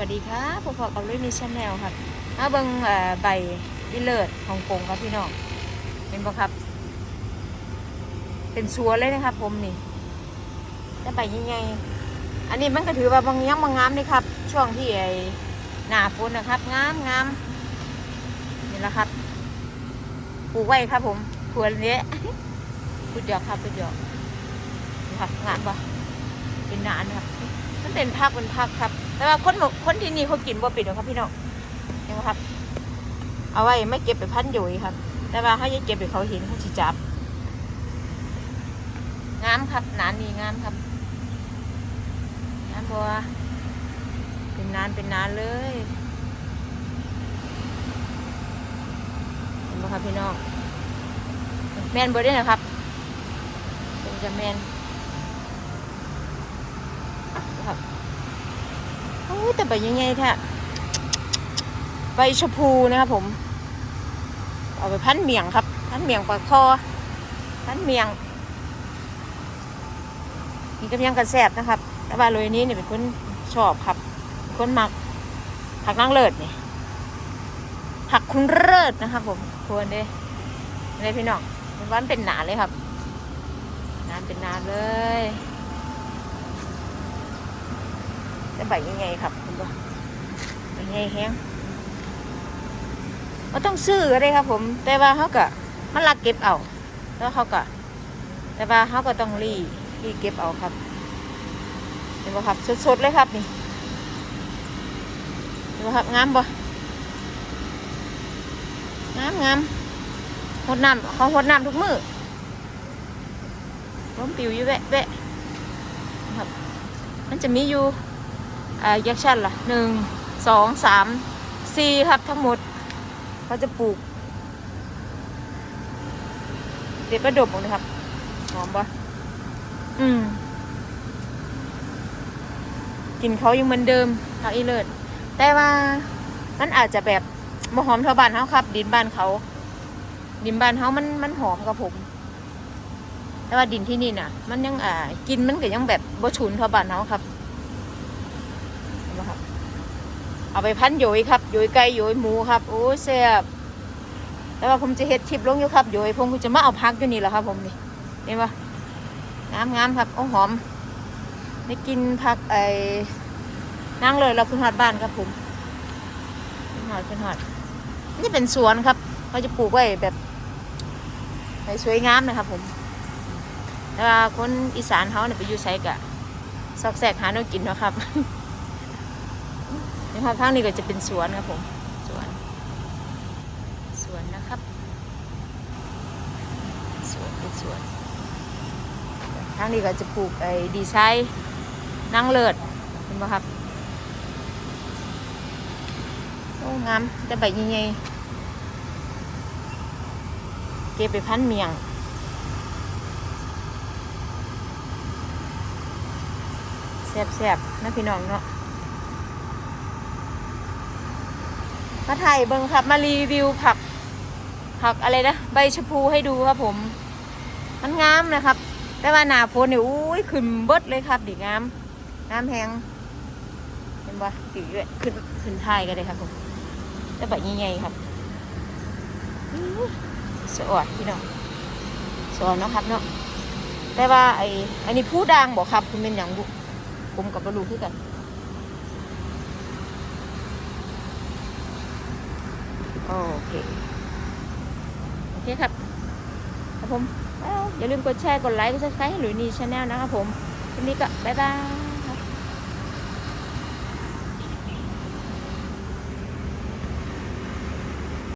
วัสดีครับพบกับลุยมีชาแนลครับมาเบิ่งเออใบวิเลิศฮ่องกงครับพี่น้องเป็นบ่ครับ เป็นสัวเลยนะครับ ผมนี่แต่ใบยังไงอันนี้มันก็ถือว่าบางยังบางงามนี่ครับ ช่วงที่ไอ้หนาฝนนะครับงามงามนี่แหละครับปลูกไว้ครับ ผมควรเนี้ยพุดหยอกครับพุดหยอกนี่ครับงามปะเป็นนานครับมันเป็นพักเป็นพักครับ แต่ว่าคนคนที่นี่เขากินบ่ปิดหรอกครับพี่น้องเห็นไหมครับ เอาไว้ไม่เก็บไปพันอยู่ครับ แต่ว่าเขาจะเก็บไปเขาเห็นเขาจะจับงามครับนานนี่งามครับงามบัวเป็นนานเป็นนานเลยเห็นไหมครับพี่น้องแมนบ่ได้นะครับเป็นจะแมนครับ แต่ใบยังไงแท้ใบชะพูนะครับผม เอาไปพันเมียงครับ พันเมียงปลาคอพันเมียงนี่ก็ยังกระแสบนะครับ แต่ว่าเลยนี้เนี่ยเป็นคนชอบครับเป็นคนมักผักนางเลิศนี่ผักคุณเลิศนะครับ ผมควรเด้เลยพี่น้องวันเป็นหนาเลยครับนานเป็นนานเลย จะใบยังไงครับคุณว่ใบยังไงแห้งก็ต้องซื้อก็ได้ครับ ผม แต่ว่าเขาก็มันลักเก็บเอา แล้วเขาก็ แต่ว่าเขาก็ต้องรีรีเก็บเอาครับ เห็นไหมครับสดๆเลยครับนี่เห็นไหมครับงามบ่งามงามหดน้ำเขาหดน้ำทุกมือล้มปิวอยู่แวะแวะครับ มันจะมีอยู่ แยกชั้นละหนึ่งสองสามสี่ครับทั้งหมดเขาจะปลูก เด็ดประดบมดเลยครับ หอมปะอืมกลินเขายังเหมือนเดิมเขาอีเลิศแต่ว่ามันอาจจะแบบบ่หอมเท่าบ้านเขาครับ ดินบ้านเขาดินบ้านเขามันมันหอมกับผม แต่ว่าดินที่นี่น่ะ มันยังอ่ากินมันก็ยังแบบบ่ฉุนเท่าบ้านเขาครับ เอาไปพันโยยครับโยยไก่โยยหมูครับโอ้ยแซ่บแต่ว่าผมจะเฮ็ดคลิปลงอยู่ครับโยยผมจะมาเอาพักอยู่นี่แหละครับ ผมนี่เห็นปะงามงามครับโอ้หอมได้กินผักไอ้นั่งเลยเราขึ้นหอดบ้านครับผมขึ้นหอดขึ้นหอดนี่เป็นสวนครับเขาจะปลูกไว้แบบสวยงามนะครับ ผมแต่ว่าคนอีสานเขาเนี่ยไปอยู่ไสกะซอกแซกหาเนื้อกินนะครับ นะครับข้างนี้ก็จะเป็นสวนครับผม สวน สวนนะครับ สวนเป็นสวนข้างนี้ก็จะปลูกไอ้ดีไซน์นั่งเลิศเห็นไหมครับโอ้งามแต่ใบใหญ่เก็บไปพันเมียงแซ่บๆนะพี่น้องเนาะ มาถ่ายเบิ้งครับ มารีวิวผัก ผักอะไรนะ ใบชะพูให้ดูครับผม มันงามนะครับ แต่ว่าหนาฝนเนี่ยอุ้ยขึ้นเบิดเลยครับดีงามงามแหงเห็นปะตีด้วยขึ้นขึ้นท้ายกันเลยครับผมแต่ใบใหญ่ๆครับอื้อดพี่น้องสวดเนาะครับเนาะแต่ว่าไอ้อันนี้ผู้ดังบอกครับคุณเป็นอย่างบุผมกับบรูคือกัน โอเค โอเคครับครับผมอย่าลืมกดแชร์ กดไลค์ กดซับสไครต์ให้หลุยนีชาแนลนะครับผมวันนี้ก็บ๊ายบาย